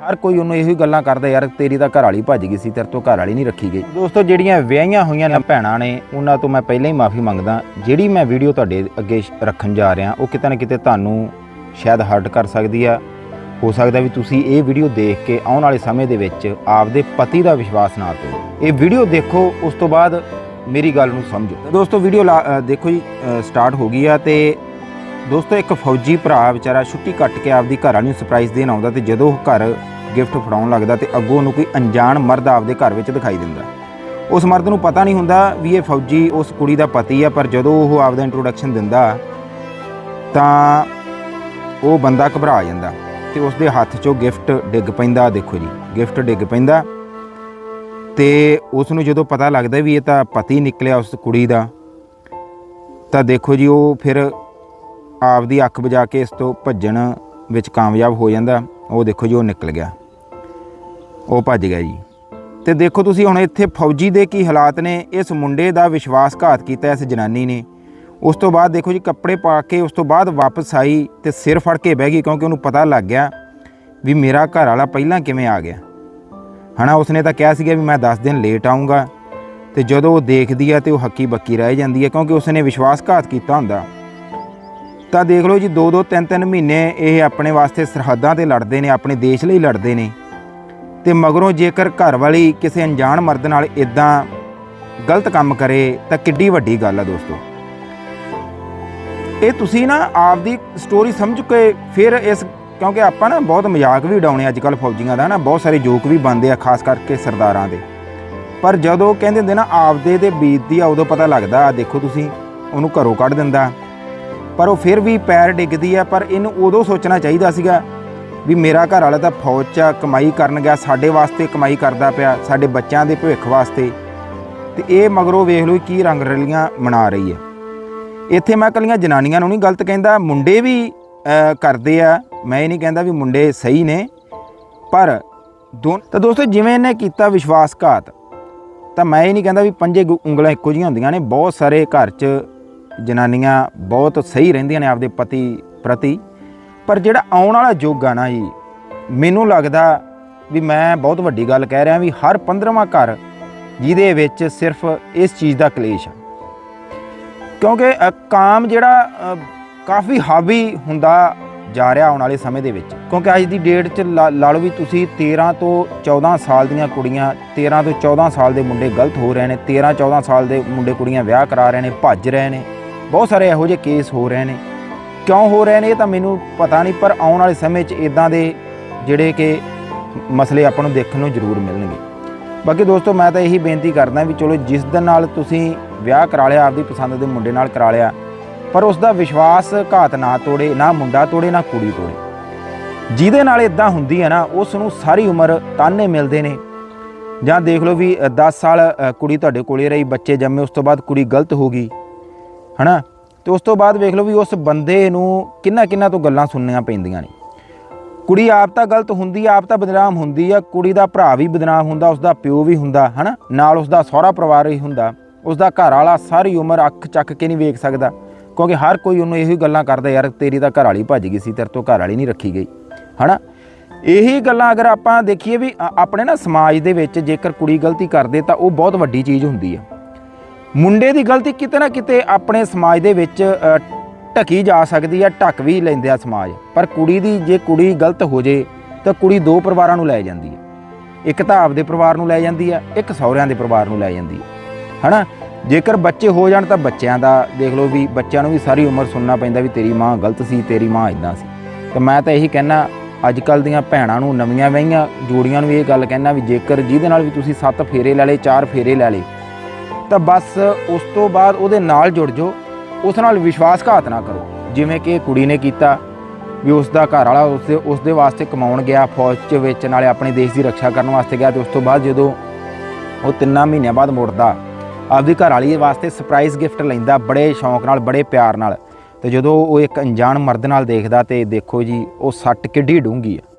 ਹਰ ਕੋਈ ਉਹਨੂੰ ਇਹੋ ਹੀ ਗੱਲਾਂ ਕਰਦਾ, ਯਾਰ ਤੇਰੀ ਤਾਂ ਘਰ ਵਾਲੀ ਭੱਜ ਗਈ ਸੀ, ਤੇਰੇ ਤੋਂ ਘਰ ਵਾਲੀ ਨਹੀਂ ਰੱਖੀ ਗਈ। ਦੋਸਤੋ, ਜਿਹੜੀਆਂ ਵਿਆਹੀਆਂ ਹੋਈਆਂ ਨੇ, ਭੈਣਾਂ ਨੇ, ਉਹਨਾਂ ਤੋਂ ਮੈਂ ਪਹਿਲਾਂ ਹੀ ਮਾਫੀ ਮੰਗਦਾ, ਜਿਹੜੀ ਮੈਂ ਵੀਡੀਓ ਤੁਹਾਡੇ ਅੱਗੇ ਰੱਖਣ ਜਾ ਰਿਹਾ, ਉਹ ਕਿਤੇ ਨਾ ਕਿਤੇ ਤੁਹਾਨੂੰ ਸ਼ਾਇਦ ਹਰਟ ਕਰ ਸਕਦੀ ਆ। ਹੋ ਸਕਦਾ ਵੀ ਤੁਸੀਂ ਇਹ ਵੀਡੀਓ ਦੇਖ ਕੇ ਆਉਣ ਵਾਲੇ ਸਮੇਂ ਦੇ ਵਿੱਚ ਆਪਦੇ ਪਤੀ ਦਾ ਵਿਸ਼ਵਾਸ ਨਾ ਤੋੜੋ। ਇਹ ਵੀਡੀਓ ਦੇਖੋ, ਉਸ ਤੋਂ ਬਾਅਦ ਮੇਰੀ ਗੱਲ ਨੂੰ ਸਮਝੋ। ਦੋਸਤੋ, ਵੀਡੀਓ ਦੇਖੋ ਜੀ ਸਟਾਰਟ ਹੋ ਗਈ ਆ ਤੇ ਦੋਸਤੋ, ਇੱਕ ਫੌਜੀ ਭਰਾ ਵਿਚਾਰਾ ਛੁੱਟੀ ਕੱਟ ਕੇ ਆਪਦੀ ਘਰ ਵਾਲੀ ਨੂੰ ਸਰਪ੍ਰਾਈਜ਼ ਦੇਣ ਆਉਂਦਾ ਤੇ ਜਦੋਂ ਉਹ ਘਰ ਗਿਫਟ ਫੜਾਉਣ ਲੱਗਦਾ ਤੇ ਅੱਗੋਂ ਉਹਨੂੰ ਕੋਈ ਅਣਜਾਣ ਮਰਦ ਆਪਦੇ ਘਰ ਵਿੱਚ ਦਿਖਾਈ ਦਿੰਦਾ। ਉਸ ਮਰਦ ਨੂੰ ਪਤਾ ਨਹੀਂ ਹੁੰਦਾ ਵੀ ਇਹ ਫੌਜੀ ਉਸ ਕੁੜੀ ਦਾ ਪਤੀ ਆ, ਪਰ ਜਦੋਂ ਉਹ ਆਪਦਾ ਇੰਟਰੋਡਕਸ਼ਨ ਦਿੰਦਾ ਤਾਂ ਉਹ ਬੰਦਾ ਘਬਰਾ ਜਾਂਦਾ ਤੇ ਉਸ ਦੇ ਹੱਥ 'ਚੋਂ ਗਿਫਟ ਡਿੱਗ ਪੈਂਦਾ, ਦੇਖੋ ਜੀ ਗਿਫਟ ਡਿੱਗ ਪੈਂਦਾ ਤੇ ਉਸ ਨੂੰ ਜਦੋਂ ਪਤਾ ਲੱਗਦਾ ਵੀ ਇਹ ਤਾਂ ਪਤੀ ਨਿਕਲਿਆ ਉਸ ਕੁੜੀ ਦਾ, ਤਾਂ ਦੇਖੋ ਜੀ, ਉਹ ਫਿਰ ਆਪਦੀ ਅੱਖ ਬੁਝਾ ਕੇ ਇਸ ਤੋਂ ਭੱਜਣ ਵਿੱਚ ਕਾਮਯਾਬ ਹੋ ਜਾਂਦਾ, ਉਹ ਦੇਖੋ ਜੀ, ਉਹ ਨਿਕਲ ਗਿਆ। ਉਹ ਭੱਜ ਗਿਆ ਜੀ। ਤੇ ਦੇਖੋ ਤੁਸੀਂ ਹੁਣ ਇੱਥੇ ਫੌਜੀ ਦੇ ਕੀ ਹਾਲਾਤ ਨੇ, ਇਸ ਮੁੰਡੇ ਦਾ ਵਿਸ਼ਵਾਸਘਾਤ ਕੀਤਾ ਇਸ ਜਨਾਨੀ ਨੇ। ਉਸ ਤੋਂ ਬਾਅਦ ਦੇਖੋ ਜੀ, ਕੱਪੜੇ ਪਾ ਕੇ ਉਸ ਤੋਂ ਬਾਅਦ ਵਾਪਸ ਆਈ ਤੇ ਸਿਰ ਫੜ ਕੇ ਬਹਿ ਗਈ, ਕਿਉਂਕਿ ਉਹਨੂੰ ਪਤਾ ਲੱਗ ਗਿਆ ਵੀ ਮੇਰਾ ਘਰ ਵਾਲਾ ਪਹਿਲਾਂ ਕਿਵੇਂ ਆ ਗਿਆ। ਹਨਾ, ਉਸਨੇ ਤਾਂ ਕਿਹਾ ਸੀਗਾ ਵੀ ਮੈਂ 10 ਦਿਨ ਲੇਟ ਆਉਂਗਾ ਤੇ ਜਦੋਂ ਉਹ ਦੇਖਦੀ ਆ ਤੇ ਉਹ ਹੱਕੀ ਬੱਕੀ ਰਹਿ ਜਾਂਦੀ ਹੈ ਕਿਉਂਕਿ ਉਸਨੇ ਵਿਸ਼ਵਾਸਘਾਤ ਕੀਤਾ ਹੁੰਦਾ। ਤਾਂ ਦੇਖ ਲਓ ਜੀ 2-2 3-3 ਮਹੀਨੇ ਇਹ ਆਪਣੇ ਵਾਸਤੇ ਸਰਹੱਦਾਂ ਤੇ ਲੜਦੇ ਨੇ, ਆਪਣੇ ਦੇਸ਼ ਲਈ ਲੜਦੇ ਨੇ। ਤੇ ਮਗਰੋਂ ਜੇਕਰ ਘਰ ਵਾਲੀ ਕਿਸੇ ਅਣਜਾਣ ਮਰਦ ਨਾਲ ਇਦਾਂ ਗਲਤ ਕੰਮ ਕਰੇ, ਤਾਂ ਕਿੱਡੀ ਵੱਡੀ ਗੱਲ ਆ ਦੋਸਤੋ। ਇਹ ਤੁਸੀਂ ਨਾ ਆਪਦੀ ਸਟੋਰੀ ਸਮਝ ਕੇ ਫਿਰ ਇਸ, ਕਿਉਂਕਿ ਆਪਾਂ ਨਾ ਬਹੁਤ ਮਜ਼ਾਕ ਵੀ ਉਡਾਉਣੇ ਅੱਜ ਕੱਲ ਫੌਜੀਆਂ ਦਾ ਨਾ, ਬਹੁਤ ਸਾਰੇ ਜੋਕ ਵੀ ਬਣਦੇ ਆ, ਖਾਸ ਕਰਕੇ ਸਰਦਾਰਾਂ ਦੇ। ਪਰ ਜਦੋਂ ਕਹਿੰਦੇ ਹੁੰਦੇ ਨਾ, ਆਪਦੇ ਤੇ ਬੀਤਦੀ ਆ, ਉਦੋਂ ਪਤਾ ਲੱਗਦਾ ਦੇਖੋ ਤੁਸੀਂ, ਉਹਨੂੰ ਘਰੋਂ ਕੱਢ ਦਿੰਦਾ। ਪਰ ਉਹ ਫਿਰ ਵੀ ਪੈਰ ਡਿੱਗਦੀ ਆ ਪਰ ਇਹਨੂੰ ਉਦੋਂ ਸੋਚਣਾ ਚਾਹੀਦਾ ਸੀਗਾ ਵੀ ਮੇਰਾ ਘਰ ਵਾਲਾ ਤਾਂ ਫੌਜ 'ਚ ਆ, ਕਮਾਈ ਕਰਨ ਗਿਆ ਸਾਡੇ ਵਾਸਤੇ ਕਮਾਈ ਕਰਦਾ ਪਿਆ ਸਾਡੇ ਬੱਚਿਆਂ ਦੇ ਭਵਿੱਖ ਵਾਸਤੇ। ਤੇ ਇਹ ਮਗਰੋਂ ਵੇਖ ਲਓ ਕੀ ਰੰਗ ਰਲੀਆਂ ਮਨਾ ਰਹੀ ਹੈ। ਇੱਥੇ ਮੈਂ ਕੱਲੀਆਂ ਜਨਾਨੀਆਂ ਨੂੰ ਨਹੀਂ ਗਲਤ ਕਹਿੰਦਾ ਮੁੰਡੇ ਵੀ ਅਹ, ਕਰਦੇ ਆ। ਮੈਂ ਇਹ ਨਹੀਂ ਕਹਿੰਦਾ ਵੀ ਮੁੰਡੇ ਸਹੀ ਨੇ ਪਰ ਦੋ ਤਾਂ ਦੋਸਤੋ ਜਿਵੇਂ ਇਹਨੇ ਕੀਤਾ ਵਿਸ਼ਵਾਸਘਾਤ ਤਾਂ ਮੈਂ ਇਹ ਨਹੀਂ ਕਹਿੰਦਾ ਵੀ ਪੰਜੇ ਗੁ- ਉਂਗਲਾਂ ਇੱਕੋ ਜਿਹੀਆਂ ਹੁੰਦੀਆਂ ਨੇ। ਬਹੁਤ ਸਾਰੇ ਘਰ 'ਚ ਜਨਾਨੀਆਂ ਬਹੁਤ ਸਹੀ ਰਹਿੰਦੀਆਂ ਨੇ ਆਪਦੇ ਪਤੀ ਪ੍ਰਤੀ। ਪਰ ਜਿਹੜਾ ਆਉਣ ਵਾਲਾ ਯੁੱਗ ਆ ਨਾ ਜੀ, ਮੈਨੂੰ ਲੱਗਦਾ ਵੀ ਮੈਂ ਬਹੁਤ ਵੱਡੀ ਗੱਲ ਕਹਿ ਰਿਹਾ ਵੀ ਹਰ 15ਵਾਂ ਘਰ ਜਿਹਦੇ ਵਿੱਚ ਸਿਰਫ ਇਸ ਚੀਜ਼ ਦਾ ਕਲੇਸ਼ ਆ। ਕਿਉਂਕਿ ਕਾਮ ਜਿਹੜਾ ਕਾਫੀ ਹਾਵੀ ਹੁੰਦਾ ਜਾ ਰਿਹਾ ਆਉਣ ਵਾਲੇ ਸਮੇਂ ਦੇ ਵਿੱਚ। ਕਿਉਂਕਿ ਅੱਜ ਦੀ ਡੇਟ 'ਚ ਲਾ ਲਾ ਲਓ ਵੀ ਤੁਸੀਂ 13 ਤੋਂ 14 ਸਾਲ ਦੀਆਂ ਕੁੜੀਆਂ 13 ਤੋਂ 14 ਸਾਲ ਦੇ ਮੁੰਡੇ ਗਲਤ ਹੋ ਰਹੇ ਨੇ 13 14 ਸਾਲ ਦੇ ਮੁੰਡੇ ਕੁੜੀਆਂ ਵਿਆਹ ਕਰਾ ਰਹੇ ਨੇ, ਭੱਜ ਰਹੇ ਨੇ। ਬਹੁਤ ਸਾਰੇ ਇਹੋ ਜਿਹੇ ਕੇਸ ਹੋ ਰਹੇ ਨੇ। ਕਿਉਂ ਹੋ ਰਹੇ ਨੇ ਇਹ ਤਾਂ ਮੈਨੂੰ ਪਤਾ ਨਹੀਂ, ਪਰ ਆਉਣ ਵਾਲੇ ਸਮੇਂ 'ਚ ਇਦਾਂ ਦੇ ਜਿਹੜੇ ਕਿ ਮਸਲੇ ਆਪਾਂ ਨੂੰ ਦੇਖਣ ਨੂੰ ਜ਼ਰੂਰ ਮਿਲਣਗੇ। ਬਾਕੀ ਦੋਸਤੋ, ਮੈਂ ਤਾਂ ਇਹੀ ਬੇਨਤੀ ਕਰਦਾ ਵੀ ਚਲੋ ਜਿਸ ਦੇ ਨਾਲ ਤੁਸੀਂ ਵਿਆਹ ਕਰਾ ਲਿਆ, ਆਪਦੀ ਪਸੰਦ ਦੇ ਮੁੰਡੇ ਨਾਲ ਕਰਾ ਲਿਆ, ਪਰ ਉਸ ਦਾ ਵਿਸ਼ਵਾਸ ਘਾਤ ਨਾ ਤੋੜੇ, ਨਾ ਮੁੰਡਾ ਤੋੜੇ, ਨਾ ਕੁੜੀ ਤੋੜੇ। ਜਿਹਦੇ ਨਾਲ ਇਦਾਂ ਹੁੰਦੀ ਹੈ ਨਾ, ਉਸ ਨੂੰ ਸਾਰੀ ਉਮਰ ਤਾਨੇ ਮਿਲਦੇ ਨੇ। ਜਾਂ ਦੇਖ ਲਓ ਵੀ 10 ਸਾਲ ਕੁੜੀ ਤੁਹਾਡੇ ਕੋਲੇ ਰਹੀ, ਬੱਚੇ ਜੰਮੇ, ਉਸ ਤੋਂ ਬਾਅਦ ਕੁੜੀ ਗਲਤ ਹੋ ਗਈ ਹਨਾ? ਤੇ ਉਸ ਤੋਂ ਬਾਅਦ ਵੇਖ ਲਓ ਵੀ ਉਸ ਬੰਦੇ ਨੂੰ ਕਿੰਨਾ ਕਿੰਨਾ ਤੋਂ ਗੱਲਾਂ ਸੁਣਨੀਆਂ ਪੈਂਦੀਆਂ ਨੇ। ਕੁੜੀ ਆਪ ਤਾਂ ਗਲਤ ਹੁੰਦੀ ਆ, ਆਪ ਤਾਂ ਬਦਨਾਮ ਹੁੰਦੀ ਆ, ਕੁੜੀ ਦਾ ਭਰਾ ਵੀ ਬਦਨਾਮ ਹੁੰਦਾ, ਉਸ ਦਾ ਪਿਓ ਵੀ ਹੁੰਦਾ, ਹਨਾ? ਨਾਲ ਉਸ ਦਾ ਸਹੁਰਾ ਪਰਿਵਾਰ ਵੀ ਹੁੰਦਾ, ਉਸ ਦਾ ਘਰ ਵਾਲਾ ਸਾਰੀ ਉਮਰ ਅੱਖ ਚੱਕ ਕੇ ਨਹੀਂ ਵੇਖ ਸਕਦਾ, ਕਿਉਂਕਿ ਹਰ ਕੋਈ ਉਹਨੂੰ ਇਹੋ ਹੀ ਗੱਲਾਂ ਕਰਦਾ, ਯਾਰ ਤੇਰੀ ਤਾਂ ਘਰ ਵਾਲੀ ਭੱਜ ਗਈ ਸੀ, ਤੇਰੇ ਤੋਂ ਘਰ ਵਾਲੀ ਨਹੀਂ ਰੱਖੀ ਗਈ ਹਨਾ? ਇਹੀ ਗੱਲਾਂ ਅਗਰ ਆਪਾਂ ਦੇਖੀਏ ਵੀ ਅ- ਆਪਣੇ ਨਾ ਸਮਾਜ ਦੇ ਵਿੱਚ ਜੇਕਰ ਕੁੜੀ ਗਲਤੀ ਕਰਦੇ ਤਾਂ ਉਹ ਬਹੁਤ ਵੱਡੀ ਚੀਜ਼ ਹੁੰਦੀ ਆ। ਮੁੰਡੇ ਦੀ ਗਲਤੀ ਕਿਤੇ ਨਾ ਕਿਤੇ ਆਪਣੇ ਸਮਾਜ ਦੇ ਵਿੱਚ ਅ, ਢਕੀ ਜਾ ਸਕਦੀ ਹੈ ਢੱਕ ਵੀ ਲੈਂਦੇ ਆ ਸਮਾਜ। ਪਰ ਕੁੜੀ ਦੀ ਜੇ ਕੁੜੀ ਗਲਤ ਹੋ ਜੇ ਤਾਂ ਕੁੜੀ ਦੋ ਪਰਿਵਾਰਾਂ ਨੂੰ ਲੈ ਜਾਂਦੀ ਹੈ। ਇੱਕ ਤਾਂ ਆਪਦੇ ਪਰਿਵਾਰ ਨੂੰ ਲੈ ਜਾਂਦੀ ਹੈ ਇੱਕ ਸਹੁਰਿਆਂ ਦੇ ਪਰਿਵਾਰ ਨੂੰ ਲੈ ਜਾਂਦੀ ਹੈ ਹਨਾ? ਜੇਕਰ ਬੱਚੇ ਹੋ ਜਾਣ ਤਾਂ ਬੱਚਿਆਂ ਦਾ ਦੇਖ ਲਓ ਵੀ ਬੱਚਿਆਂ ਨੂੰ ਵੀ ਸਾਰੀ ਉਮਰ ਸੁਣਨਾ ਪੈਂਦਾ ਵੀ ਤੇਰੀ ਮਾਂ ਗਲਤ ਸੀ ਤੇਰੀ ਮਾਂ ਇਦਾਂ ਸੀ। ਤੇ ਮੈਂ ਤਾਂ ਇਹੀ ਕਹਿਣਾ ਅੱਜ ਕੱਲ ਦੀਆਂ ਭੈਣਾਂ ਨੂੰ ਨਵੀਆਂ ਵਹੀਆਂ ਜੋੜੀਆਂ ਨੂੰ ਇਹ ਗੱਲ ਕਹਿਣਾ ਵੀ ਜੇਕਰ ਜਿਹਦੇ ਨਾਲ ਵੀ ਤੁਸੀਂ ਸੱਤ ਫੇਰੇ ਲੈ ਲਏ ਚਾਰ ਫੇਰੇ ਲੈ ਲਏ ਤਾਂ ਬਸ ਉਸ ਤੋਂ ਬਾਅਦ ਉਹਦੇ ਨਾਲ ਜੁੜ ਜਾਓ। ਉਸ ਨਾਲ ਵਿਸ਼ਵਾਸਘਾਤ ਨਾ ਕਰੋ। ਜਿਵੇਂ ਕਿ ਕੁੜੀ ਨੇ ਕੀਤਾ ਵੀ ਉਸ ਦਾ ਘਰ ਵਾਲਾ ਉਸ ਦੇ ਉਸ ਦੇ ਵਾਸਤੇ ਕਮਾਉਣ ਗਿਆ, ਫੌਜ 'ਚ ਵਿੱਚ ਨਾਲੇ ਆਪਣੇ ਦੇਸ਼ ਦੀ ਰੱਖਿਆ ਕਰਨ ਵਾਸਤੇ ਗਿਆ ਤੇ ਉਸ ਤੋਂ ਬਾਅਦ ਜਦੋਂ ਉਹ ਤਿੰਨਾਂ ਮਹੀਨਿਆਂ ਬਾਅਦ ਮੁੜਦਾ, ਆਪਦੀ ਘਰ ਵਾਲੀ ਵਾਸਤੇ ਸਰਪ੍ਰਾਈਜ਼ ਗਿਫਟ ਲੈਂਦਾ, ਬੜੇ ਸ਼ੌਂਕ ਨਾਲ, ਬੜੇ ਪਿਆਰ ਨਾਲ। ਤੇ ਜਦੋਂ ਉਹ ਇੱਕ ਅਣਜਾਣ ਮਰਦ ਨਾਲ ਦੇਖਦਾ ਤੇ ਦੇਖੋ ਜੀ, ਉਹ ਸੱਟ ਕਿੱਡੀ ਡੂੰਗੀ ਆ।